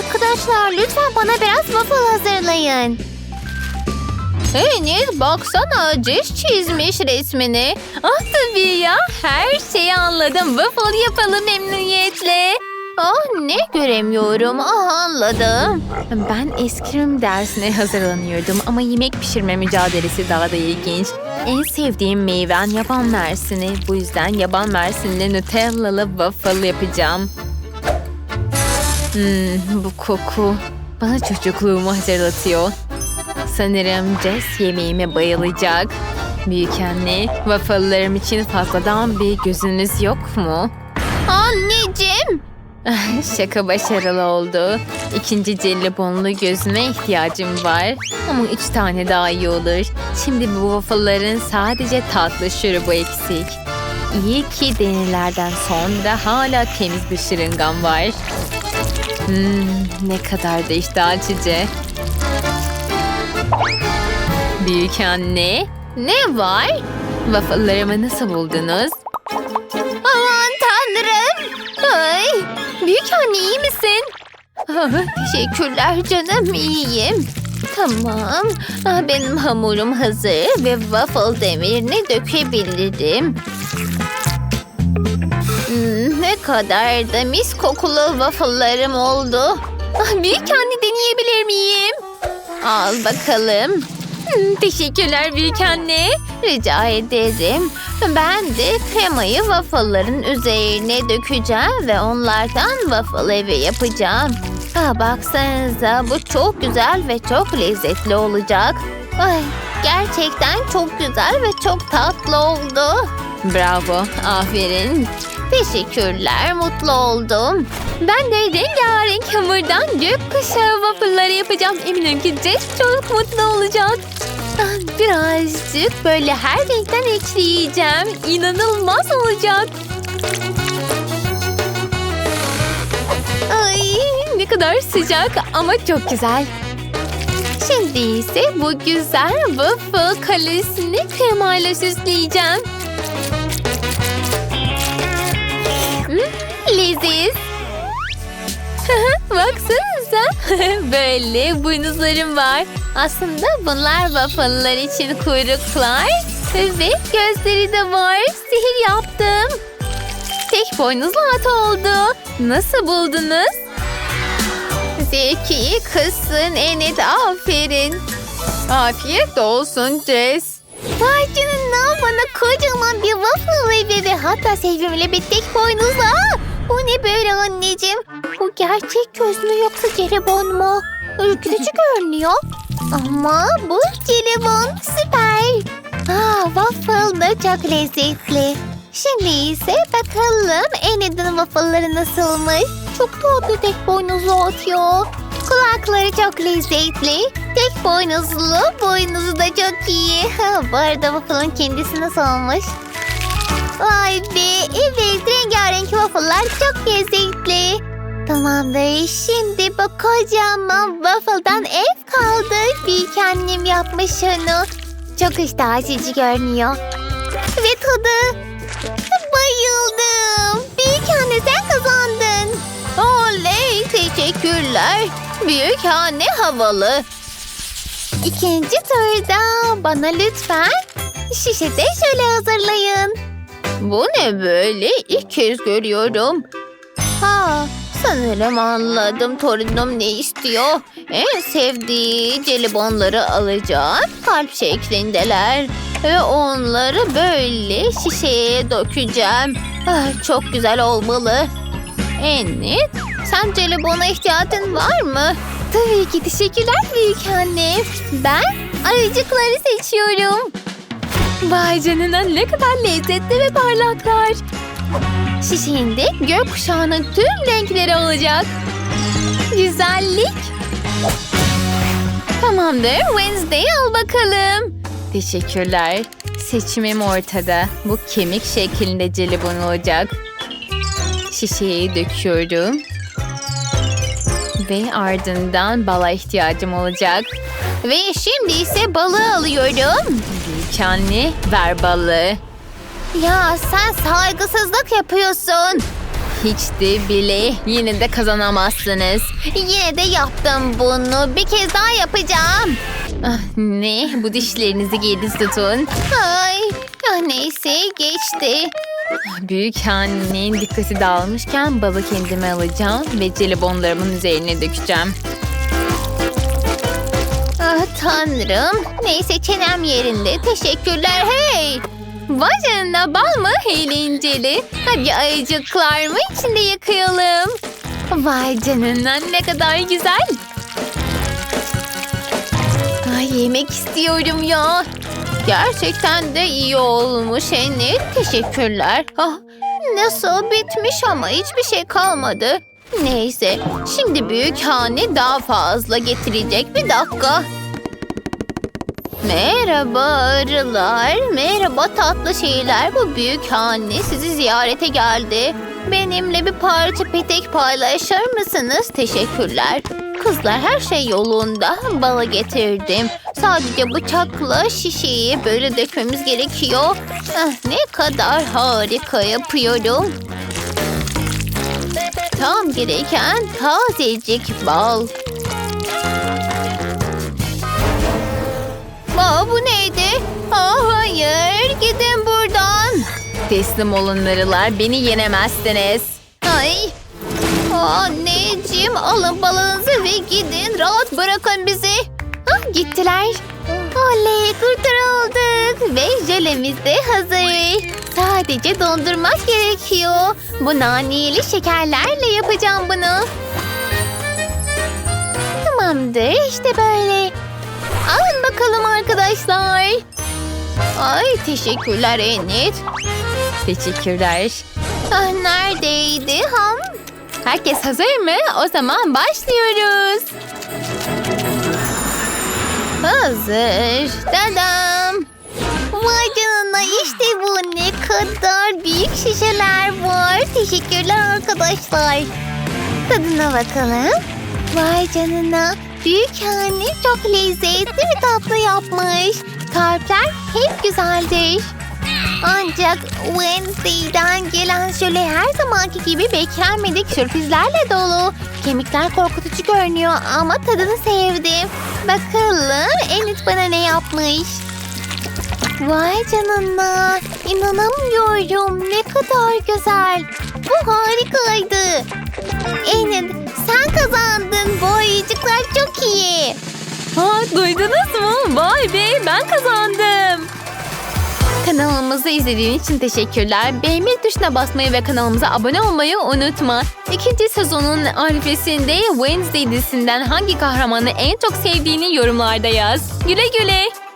Arkadaşlar lütfen bana biraz waffle hazırlayın. Henüz baksana Jess çizmiş resmini. Ah tabii ya her şeyi anladım. Waffle yapalım memnuniyetle. Ah ne göremiyorum. Ah anladım. Ben eskrim dersine hazırlanıyordum ama yemek pişirme mücadelesi daha da ilginç. En sevdiğim meyven yaban mersini. Bu yüzden yaban mersinli Nutellalı waffle yapacağım. Hmm, bu koku bana çocukluğumu hatırlatıyor. Sanırım Jess yemeğime bayılacak. Büyük anne, waffle'larım için fazladan bir gözünüz yok mu? Anneciğim. Şaka başarılı oldu. İkinci jelibonlu gözüme ihtiyacım var. Ama üç tane daha iyi olur. Şimdi bu waffle'ların sadece tatlı şurubu eksik. İyi ki deneylerden sonra hala temiz bir şırıngam var. Hmm, ne kadar da iştah açıcı. Büyük anne, ne var? Waffle'larımı nasıl buldunuz? Aman tanrım. Ay, büyük anne iyi misin? Ah, Teşekkürler canım iyiyim. Tamam. Ah, Benim hamurum hazır ve waffle demirini dökebilirim. Kadar da mis kokulu waffle'larım oldu. Ah, Büyük anne deneyebilir miyim? Al bakalım. Hmm, Teşekkürler büyük. Rica ederim. Ben de kremayı waffle'ların üzerine dökeceğim ve onlardan waffle evi yapacağım. Ha, baksanıza bu çok güzel ve çok lezzetli olacak. Ay, gerçekten çok güzel ve çok tatlı oldu. Bravo, aferin. Teşekkürler, mutlu oldum. Ben de rengarenk hamurdan gökkuşağı waffle'ları yapacağım. Eminim ki Jess çok mutlu olacak. Ah, Birazcık böyle her renkten ekleyeceğim. İnanılmaz olacak. Ay ne kadar sıcak ama çok güzel. Şimdi ise bu güzel waffle kalesini kremayla süsleyeceğim. Leziz. Baksanıza. Böyle boynuzlarım var. Aslında bunlar waffle'lar için kuyruklar. Ve gözleri de var. Sihir yaptım. Tek boynuzlu at oldu. Nasıl buldunuz? Zeki kızsın Enet aferin. Afiyet olsun Jess. Vay canına bana kocaman bir waffle evi ve hatta sevimli bir tek boynuzlu. Bu ne böyle anneciğim? Bu gerçek göz mü yoksa jelibon mu? Ürkütücü görünüyor. Ama bu jelibon süper. Aa, waffle da çok lezzetli. Şimdi ise bakalım Enid'in waffle'ları nasılmış? Çok tatlı tek boynuzlu atıyor. Kulakları çok lezzetli. Tek boynuzlu, boynuzu da çok iyi. Bu arada waffle'ın kendisi nasıl olmuş? Vay be, evet rengarenk waffle'lar çok lezzetli. Tamamdır, şimdi bu kocaman waffle'dan ev kaldı. Büyük annem yapmış onu. Çok iştah açıcı görünüyor. Ve tadı. Bayıldım. Büyük anne sen kazandın. Oley teşekkürler. Büyük anne havalı. İkinci turda bana lütfen şişede şöyle hazırlayın. Bu ne böyle? İlk kez görüyorum. Ha, sanırım anladım torunum ne istiyor. En sevdiği jelibonları alacağım. Kalp şeklindeler. Ve onları böyle şişeye dökeceğim. Ah, çok güzel olmalı. Enit, sen jelibona ihtiyacın var mı? Tabii ki teşekkürler büyük anne. Ben ayıcıkları seçiyorum. Vay canına ne kadar lezzetli ve parlaklar. Şişeğinde gökkuşağının tüm renkleri olacak. Güzellik. Tamamdır Wednesday al bakalım. Teşekkürler. Seçimim ortada. Bu kemik şeklinde jelibon olacak. Şişeyi döküyorum. Ve ardından bala ihtiyacım olacak. Ve şimdi ise balığı alıyorum. Anne ver balığı. Ya sen saygısızlık yapıyorsun. Hiç de bile yine de kazanamazsınız. Yine de yaptım bunu. Bir kez daha yapacağım. Ah, ne? Bu dişlerinizi geri tutun. Ay, ah, neyse geçti. Büyük annenin dikkati dağılmışken balı kendime alacağım ve jelibonlarımın üzerine dökeceğim. Ah tanrım. Neyse çenem yerinde. Teşekkürler hey. Vay canına bal mı? Eğlenceli. Hadi ayıcıklar mı içinde yakayalım. Vay canına ne kadar güzel. Ay yemek istiyorum ya. Gerçekten de iyi olmuş Enid. Teşekkürler. Ah, nasıl bitmiş ama hiçbir şey kalmadı. Neyse şimdi büyük hane daha fazla getirecek. Bir dakika. Merhaba arılar. Merhaba tatlı şeyler. Bu büyük anne sizi ziyarete geldi. Benimle bir parça petek paylaşır mısınız? Teşekkürler. Kızlar her şey yolunda. Bala getirdim. Sadece bıçakla şişeyi böyle dökmemiz gerekiyor. Ah, ne kadar harika yapıyorum. Tam gereken tazecik bal. Aa, bu neydi? Aa, hayır gidin buradan. Teslim olun arılar beni yenemezsiniz. Ay. Anneciğim alın balığınızı ve gidin. Rahat bırakın bizi. Ah, gittiler. Oley kurtarıldık. Ve jölemiz de hazır. Sadece dondurmak gerekiyor. Bu naneli şekerlerle yapacağım bunu. Tamamdır işte böyle. Bakalım arkadaşlar. Ay teşekkürler Enid. Teşekkürler. Ah, neredeydi ham? Herkes hazır mı? O zaman başlıyoruz. Hazır. Dadam. Vay canına işte bu ne kadar büyük şişeler var. Teşekkürler arkadaşlar. Tadına bakalım. Vay canına. Büyük anne çok lezzetli bir tatlı yapmış. Kalpler hep güzeldir. Ancak Wednesday'den gelen şöyle her zamanki gibi beklenmedik sürprizlerle dolu. Kemikler korkutucu görünüyor ama tadını sevdim. Bakalım Enid bana ne yapmış. Vay canına. inanamıyorum. Ne kadar güzel. Bu harikaydı. Enid sen kazandın. Ayıcıklar çok iyi. Ha, duydunuz mu? Vay be ben kazandım. Kanalımızı izlediğin için teşekkürler. Beğenme tuşuna basmayı ve kanalımıza abone olmayı unutma. İkinci sezonun arifesinde Wednesday dizisinden hangi kahramanı en çok sevdiğini yorumlarda yaz. Güle güle.